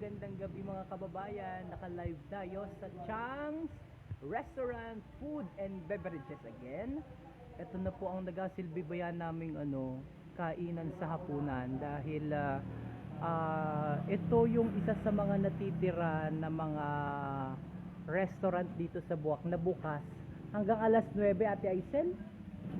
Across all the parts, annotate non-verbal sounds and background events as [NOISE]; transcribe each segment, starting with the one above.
magandang gabi mga kababayan. Naka-live tayo sa Chang's Restaurant, Food and Beverages again. Ito na po ang nagasilbi bayan naming ano, kainan sa hapunan dahil ah, ah, ito yung isa sa mga natitira na mga restaurant dito sa Buwak na bukas hanggang alas 9 Ate Aisel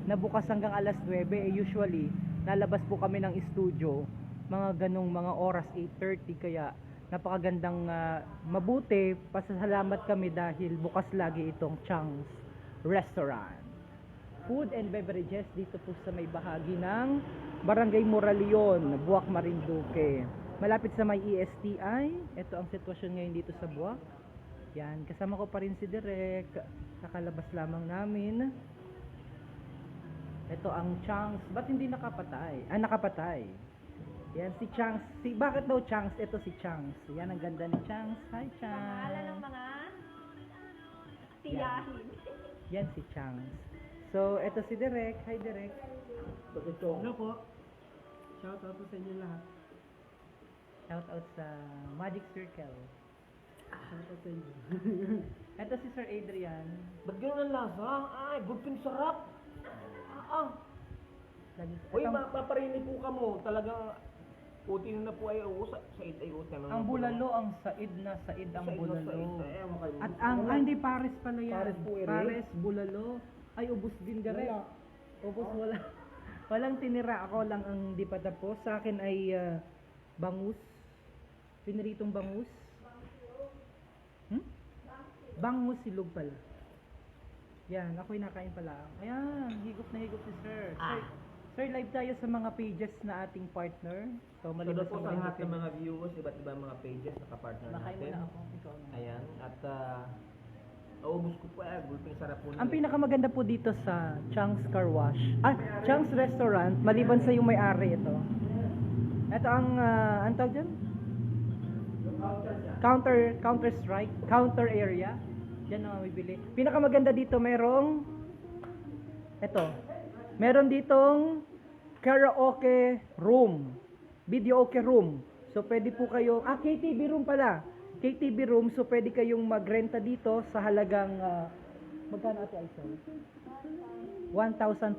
na bukas hanggang alas 9 eh usually lalabas po kami ng studio mga ganong mga oras 8.30 kaya napakagandang ah, mabuti pasasalamat kami dahil bukas lagi itong Chang's Restaurant food and beverages dito po sa may bahagi ng Barangay Moraleon, Buwak Marinduque. Malapit sa may ESTI, ito ang sitwasyon ngayon dito sa Buwak. Yan, kasama ko pa rin si Derek, kakalabas lamang namin. Ito ang Changs, ba't hindi nakapatay? Ah, nakapatay. Yan, si Changs, si, bakit daw Changs? Ito si Changs. Yan, ang ganda ni Changs. Hi, Pangalan ng Changs. mga tiyahin. [LAUGHS] Yan si Changs. So, ito si Derek. Hi, Derek. Hello po. Shout out po sa inyo lahat. Shout out sa Magic Circle. Shout out sa inyo. [LAUGHS] Ito si Sir Adrian. Ba't ganun ang lasa? Ay, gulping sarap. Ah, ah. Lagi, Uy, mapaparinig po ka mo. Talagang utin na po ay uso. Sa ay utin. ang bulalo, ang said na said ang bulalo. Eh, ewan kayo. At ang, ah, hindi Pares pala yan. Pares po, ere. Pares, bulalo. Ay, ubos din gare. Wala. Ubos wala. [LAUGHS] Walang tinira. Ako lang ang di pa tapos. Sa akin ay ah, bangus. Piniritong bangus. Hmm? Bangus silog pala. Yan, ako'y nakain pala. Ayan, higop na higop si Sir. Sir, sir, live tayo sa mga pages na ating partner. So, So, maliban doon po sa mga lahat ng mga viewers, iba't ibang mga pages na kapartner mo natin. na ako. Ikaw na. Ayan. At, ah, naubos ko po eh. Gulping sarap po Ang pinakamaganda po dito sa Chang's Car Wash, ah, Chang's Restaurant, maliban sa yung may-ari ito. Ito ang, uh, ang tawag dyan? Counter, counter strike, counter area. Diyan ang mabibili. Pinakamaganda dito merong, ito, meron ditong karaoke room, videoke room. So pwede po kayo, ah KTV room pala. KTV room, so pwede kayong magrenta dito sa halagang, ah, magkano ate Aisel? 1,500.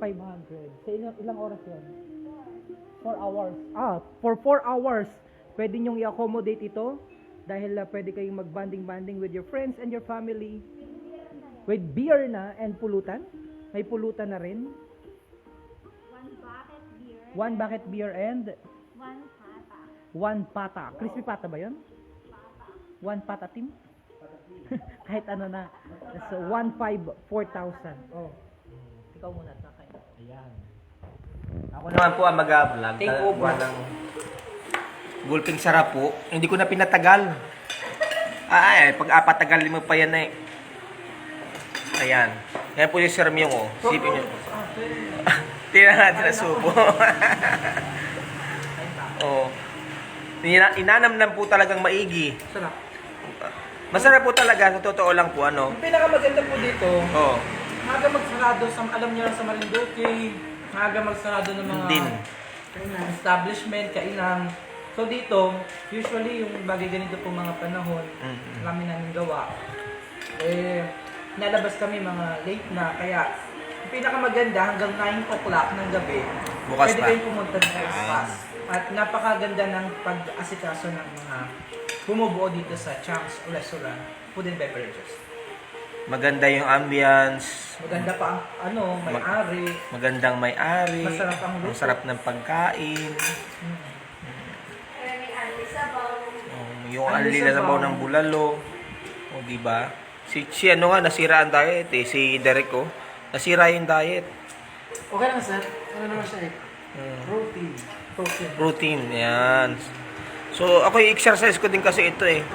Sa ilang, ilang oras yun? 4 hours. Ah, for 4 hours, pwede nyong i-accommodate ito dahil ah, pwede kayong mag-banding-banding with your friends and your family with beer na and pulutan. May pulutan na rin. One bucket beer. One bucket beer and One pata. one pata. Crispy pata ba yun? One pata team? [LAUGHS] Kahit ano na. So, 1,500, 4,000. Oh. Ikaw muna, sakay. Ayan. Ako naman po ang mag-vlog. Take over. ng gulping sarap po. Hindi ko na pinatagal. Ah, ay, pag apatagal mo pa yan eh. Ayan. Yan po yung Sir Myung, oh. Sipin nyo. [LAUGHS] Tingnan natin na subo. [LAUGHS] oh. Ina inanamnam po talagang maigi. Sarap. Masarap po talaga, sa totoo lang po, ano. Ang pinakamaganda po dito, Oh, Maaga magsarado sa alam niyo na sa Marinduque, maaga magsarado ng mga Din. establishment, kainan. So dito, usually yung bagay ganito po mga panahon, Mm-mm. marami namin gawa. Eh, nalabas kami mga late na, kaya pinakamaganda hanggang 9 o'clock ng gabi, Bukas pwede pa. kayong pumunta ng spas. At napakaganda ng pag-asikaso ng mga bumubuo dito sa Chang's Restaurant, Food and Beverages. maganda yung ambience. Maganda pa ang ano, may-ari. Magandang may-ari. Masarap ang luto. Sarap ng pagkain. May ali sabaw. Oh, yung Ang anli na sabaw sabaw. ng bulalo. O, di ba? Si, si ano nga, nasira ang diet eh. Si Derek, oh. Nasira yung diet. Okay lang, sir. Ano naman siya eh? Mm. Protein. Protein. Routine, yan. So, ako yung exercise ko din kasi ito eh. [LAUGHS]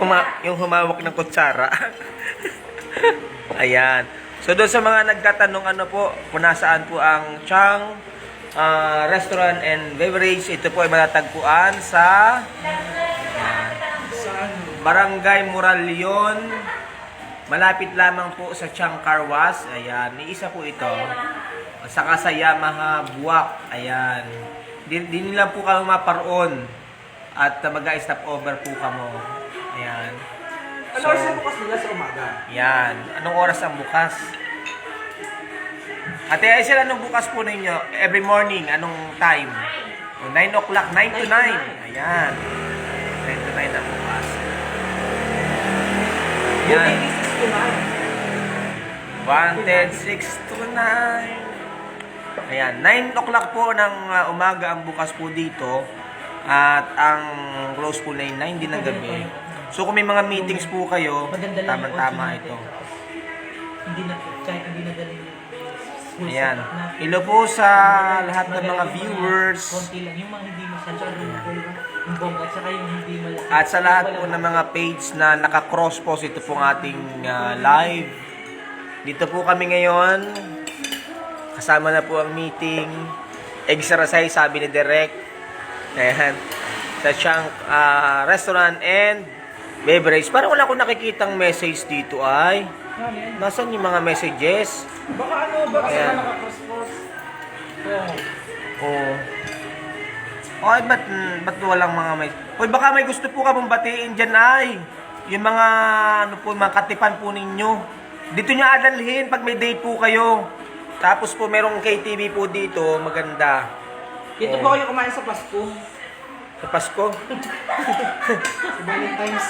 Huma yung humawak ng kutsara. [LAUGHS] Ayan. So, doon sa mga nagtatanong ano po, kung nasaan po ang Chang ah, Restaurant and Beverage, ito po ay matatagpuan sa Barangay Moraleon. Malapit lamang po sa Chang Carwas. Ayan, ni isa po ito. Saka sa Yamaha Buwak. Ayan. Di, di nila po kami maparoon. At uh, mag-stop over po kamo. Ayan. Ano So, oras na bukas nila sa umaga? Yan. Anong oras ang bukas? Ate Aisel, anong bukas po ninyo? Every morning, anong time? O, 9 o'clock, 9 to 9. Ayan. 9 to 9 ang bukas. Yan. Buti 6 to 9. Wanted 6 to 9. Ayan, 9 o'clock po ng uh, umaga ang bukas po dito. At ang close po na 9 din ng gabi. So kung may mga meetings po kayo, tama-tama ito. Hindi na, kahit hindi na dali Ayan. Hello po sa lahat ng mga viewers. Konti lang, yung mga hindi masyado yung bongga, at saka yung hindi malaki. At sa lahat po ng mga page na naka-cross post ito pong ating uh, live. Dito po kami ngayon. Kasama na po ang meeting. Exercise sabi ni Derek. Ayan. Sa Chang ah, Restaurant and Beverage. Parang wala akong nakikitang message dito ay. Nasaan yung mga messages? Baka ano, baka Ayan. naka-cross-cross. Oo. Ay, ba't, ba't walang mga may... Uy, baka may gusto po ka pong batiin dyan ay. Yung mga, ano po, mga katipan po ninyo. Dito niya adalhin pag may date po kayo. Tapos po, merong KTV po dito, maganda. Dito po kayo kumain sa Pasko. Sa Pasko. [LAUGHS] Sa Valentine's.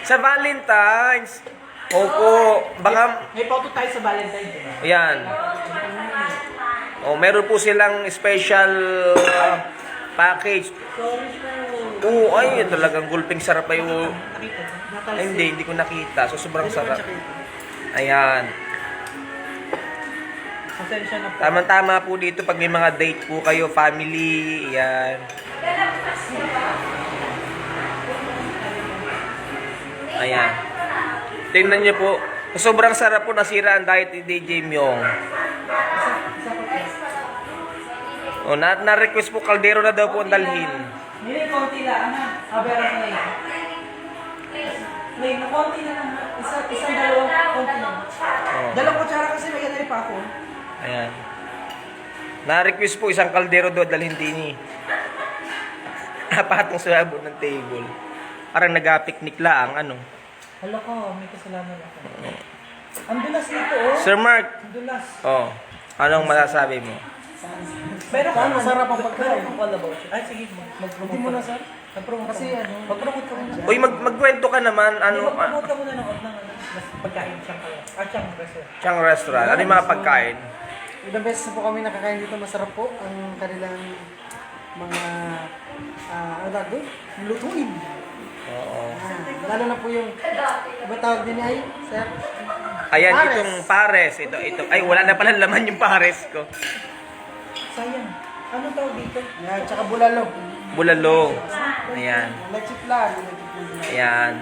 Sa Valentine's. Opo, baka, May photo tayo sa Valentine's. Ayan. Oh, meron po silang special uh, package. Oo, ay, talagang gulping sarap ay. oh. Ay, hindi, hindi ko nakita. So, sobrang sarap. Ayan. Tama-tama po dito pag may mga date po kayo, family, ayan. Ayan. Tingnan niyo po. Sobrang sarap po nasira ang diet ni DJ Myong. O, na, na-request po kaldero na daw po ang dalhin. Nili, konti lang, ano? Abera ko na yun. Na konti na lang. Isa, isang dalawang konti lang. Oh. Dalawang kutsara kasi may ganari pa ako. Ayan. Na-request po isang kaldero daw dalhin din eh. Napatong sa abot ng table. Parang nag-picnic lang, ano. Hala ko, may kasalanan ako. Ang dulas nito, oh. Sir Mark, Ang dulas. oh, anong masasabi mo? Pero kung masarap ang pagkain. Pero kung all about it. Ay, sige, mag- mag-promote Hindi mo na, sir. Mag-promote Kasi ka. ano, Mag-promote ka muna. Uy, mag magkwento ka naman, ano, Ano, mag-promote ka muna ng, ng pagkain siyang kaya. Ah, siyang restaurant. siyang restaurant, ano yung mga pagkain? Ilang beses na po kami nakakain dito, masarap po ang kanilang mga, ah, ano tawag doon? Lutuin. Oo. Ah, lalo na po yung, iba tawag din ay, sir? Ayan, Pares. itong pares. Ito, ito. Ay, wala na pala laman yung pares ko. Sayang. Anong tawag dito? Yan, tsaka bulalo. Bulalo. Ayan. Lechiplan. Ayan.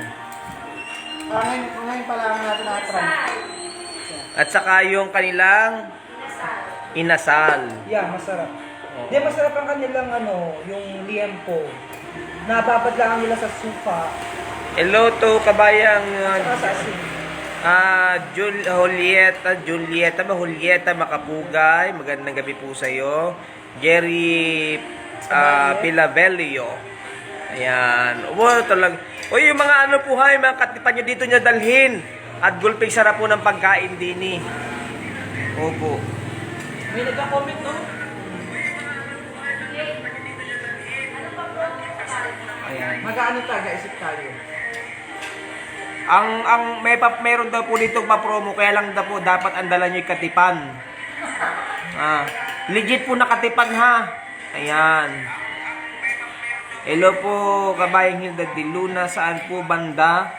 Ah, ngayon, ngayon pala ang natin na-try. At saka yung kanilang inasal. Yeah, masarap. Oo. Di, masarap ang kanilang ano, yung liempo. Nababad lang nila sa suka. Hello to kabayang uh, sa asin. Ah, Jul Julieta, Julieta ba? Julieta Makapugay. Magandang gabi po sa iyo. Jerry ah, Pilavelio. Ayan. Wow, talaga. O yung mga ano po hay, mga katipan nyo dito nyo dalhin. At gulping sarap po ng pagkain din eh. Opo. May nagka-comment, no? Ayan. Mag-ano taga, isip tayo. Ang ang may pa, meron daw po dito pa-promo kaya lang daw po dapat ang dala niyo katipan. Ah, legit po nakatipan ha. Ayan. Hello po, kabayang Hilda de Luna. Saan po banda?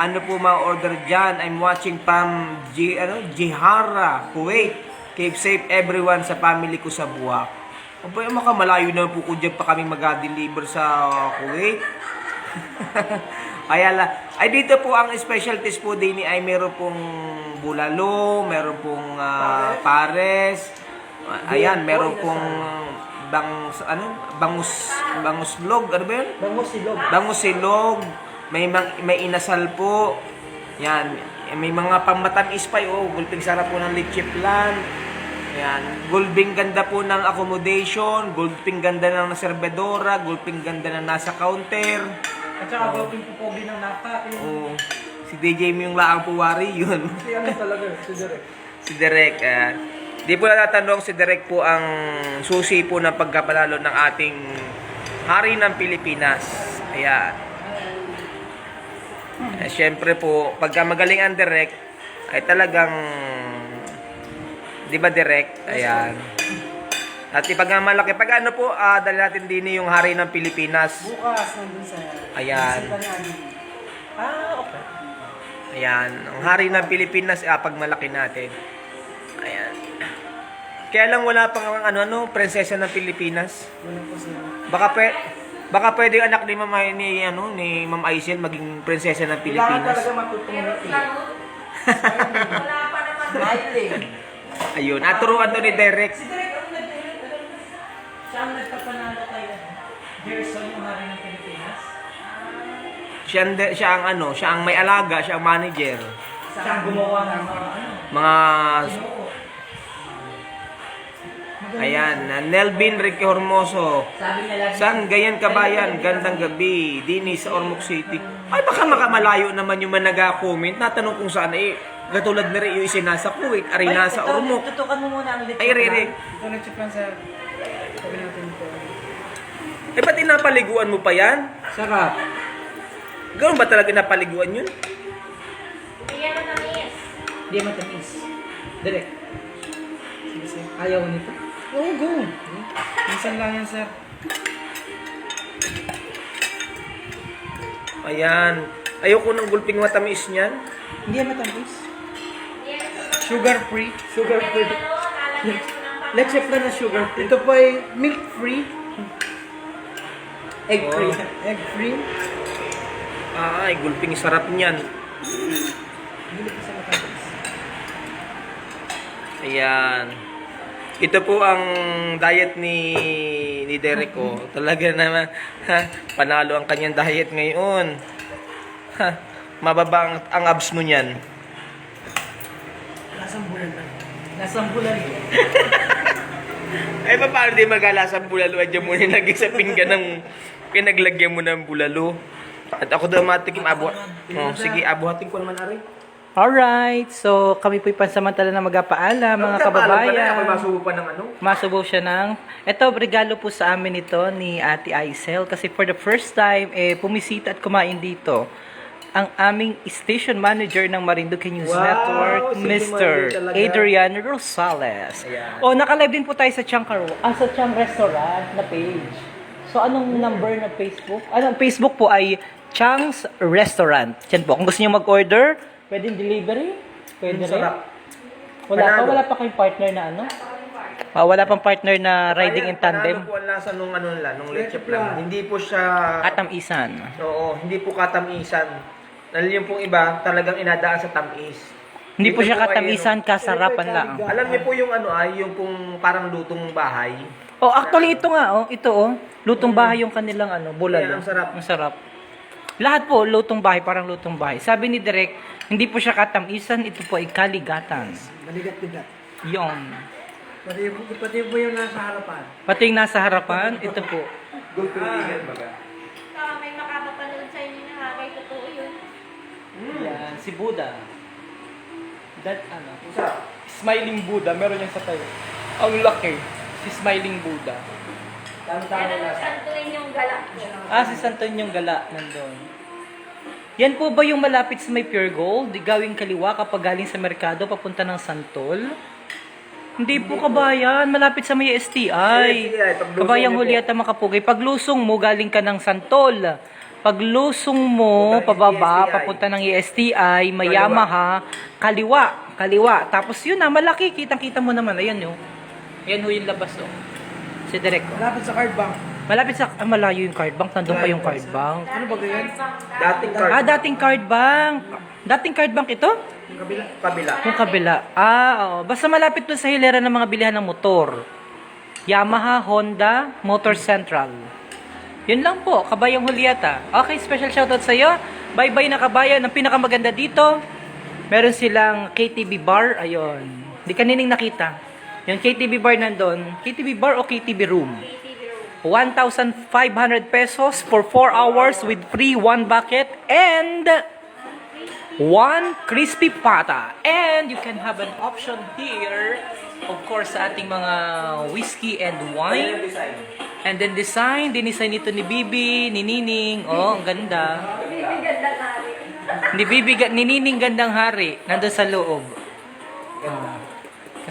Ano po mga order dyan? I'm watching from G, ano, Jihara, Kuwait. Keep safe everyone sa family ko sa Buwak. Aba, makamalayo na po ko dyan pa kami mag-deliver sa Kuwait. [LAUGHS] Kaya la, ay dito po ang specialties po din ni ay meron pong bulalo, meron pong ah, pares. Ayan, meron pong bang ano, bangus bangus log, ano ba 'yun? Bango silog. Bangus silog, may mang, may inasal po. Yan, may mga pamatamis pa oh, gulping sarap po ng leche flan. Ayan. Gulping ganda po ng accommodation, gulping ganda ng serbedora, gulping ganda ng nasa counter. At saka gawin po pogi ng naka. Yung, Oo. Si DJ mo yung laang puwari, yun. si ano talaga, si Direk. si Derek. ah. di po natatanong si Derek po ang susi po ng pagkapanalo ng ating hari ng Pilipinas. Ayan. Eh, Siyempre po, pagka magaling ang Derek, ay talagang, di ba Derek? Ayan. At pag malaki, pag ano po, ah, dali natin din yung hari ng Pilipinas. Bukas, nandun sa... Ayan. Ah, okay. Ayan, ang hari ng Pilipinas ah, pag malaki natin. Ayan. Kaya lang wala pang ang ano ano, prinsesa ng Pilipinas. Wala po sila. Baka pe, baka pwede yung anak ni Ma'am ni ano ni Ma'am Aisel maging prinsesa ng Kailangan Pilipinas. talaga matutong Wala pa naman. [LAUGHS] Ayun, aturuan to ni Derek. Si Direk ang nagpapanalo kay Gerson, yung hari ng Pilipinas. Siya, ang de- siya ang ano, siya ang may alaga, siya ang manager. Siya ang gumawa ng mga ano. Mga ayan, na Nelvin Ricky Hormoso. Sabi niya lagi. San Gayan Kabayan, gandang gabi, dini sa Ormoc City. Ay baka makamalayo naman yung mga nag-comment. Natanong kung saan eh, katulad na rin yung isinasa Kuwait, ari nasa Ormoc. Tutukan mo muna ang lechon. Ay, Rere, Ito nag-check lang sa... Eh ba't napaliguan mo pa yan? Sarap. Ganoon ba talaga napaliguan yun? Bigyan mo tamis. Hindi matamis. Direk. Sige, sir. Ayaw nito. Oo, go. Minsan lang yan, sir. Ayan. Ayoko ng gulping matamis niyan. Hindi yan matamis. Yan. Sugar free. Sugar Yan, free. Let's check na sugar free. Ito po ay milk free. Egg Oh. free. Egg free. Ay, gulping sarap niyan. Ayan. Ito po ang diet ni ni Derek ko. [LAUGHS] Talaga naman, ha, panalo ang kanyang diet ngayon. Ha, mababa ang, ang abs mo niyan. Lasang bulan na. Nasang bulan. [LAUGHS] Pa, paano di magalasang bulalo? Adyan mo nilagay sa pinggan ng pinaglagyan mo ng bulalo. At ako daw matikim abu. Oh, sige, abuhatin ko naman ari. Alright, so kami po'y pansamantala na magpaalam mga Ako kababayan. masubo pa ng ano? Masubo siya ng... Ito, regalo po sa amin ito ni Ate Aisel kasi for the first time, eh, pumisita at kumain dito ang aming station manager ng Marinduque News Wow, Network, si Mr. Adrian Rosales. Ayan. O, nakalive din po tayo sa Chang, Car- ah, sa Chang Restaurant na page. So, anong number na Facebook? Anong Facebook po ay Chang's Restaurant. Yan po. Kung gusto niyo mag-order, pwedeng delivery? Pwede rin. Sarap. Wala pa, Panalo. wala pa kayong partner na ano? Ah, wala pang partner na riding in tandem. Panalo po ang lasa nung ano nila, nung leche plan. Hindi po siya... Katamisan. Oo, hindi po katamisan. Dahil yung pong iba, talagang inadaan sa tamis. Hindi po siya ay katamisan, kasarapan lang. Alam niyo po yung ano ay, yung pong parang lutong bahay. Oh, actually ito nga oh, ito oh. Lutong bahay yung kanilang ano, bulalo. Ang sarap. Ang sarap. Lahat po lutong bahay, parang lutong bahay. Sabi ni Direk, hindi po siya katamisan, ito po ay kaligatan. Maligat-ligat. Yon. Pati, pati po yung nasa harapan. Pati yung nasa harapan, ito po. Gulping vegan baga. Ah, may makapapanood sa inyo na hagay. Totoo yun. Yan, si Buddha. That ano. Smiling Buddha, meron yan sa tayo. Ang laki. Si Smiling Buddha. Yan ang santuin yung galak ko. Ah, si Santon yung gala nandun. Yan po ba yung malapit sa may pure gold? Di gawing kaliwa kapag galing sa merkado papunta ng Santol? Hindi po kabayan, malapit sa may STI. STI, paglusong Kabayang niyo po. Julieta Makapugay. Paglusong mo, galing ka ng Santol. Paglusong mo, Punta ng pababa, STI. papunta ng ESTI, may Yamaha, kaliwa, kaliwa. Tapos yun na, malaki, kitang-kita mo naman. Ayan yun. Ayan ho yung labas oh. Si Direk oh. Malapit sa card bank. Malapit sa, ah, malayo yung card bank. Nandun pa yung card bank. Ano ba ganyan? Dating card. Ah, dating card bank. Dating card bank ito? Yung kabila. Kabila. Yung kabila. Ah, oo. Basta malapit doon sa hilera ng mga bilihan ng motor. Yamaha, Honda, Motor Central. Yun lang po, Kabayang Julieta. Okay, special shoutout sa iyo. Bye-bye na kabayan. Ang pinakamaganda dito, meron silang KTV bar. Ayun. Di kanining nakita. Yung KTV bar nandun, KTV bar o KTV room? ATV room. 1,500 pesos for 4 hours with free one bucket and one crispy pata. And you can have an option here, of course, sa ating mga whiskey and wine. And then design, dinisign ito ni Bibi, ni Nining. Oh, ang ganda. Ni Bibi, ni Nining gandang hari. Nandun sa loob. Ah,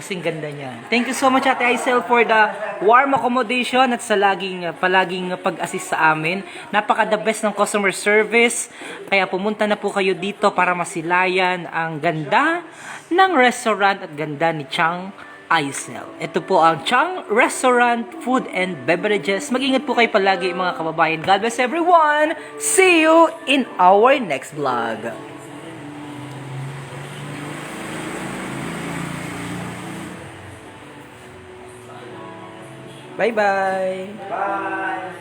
kasing ganda niya. Thank you so much Ate Aisel for the warm accommodation at sa laging palaging pag-assist sa amin. Napaka the best ng customer service. Kaya pumunta na po kayo dito para masilayan ang ganda ng restaurant at ganda ni Chang Aisel. Ito po ang Chang Restaurant, Food and Beverages. Mag-ingat po kayo palagi mga kababayan. God bless everyone. See you in our next vlog. Bye-bye. Bye!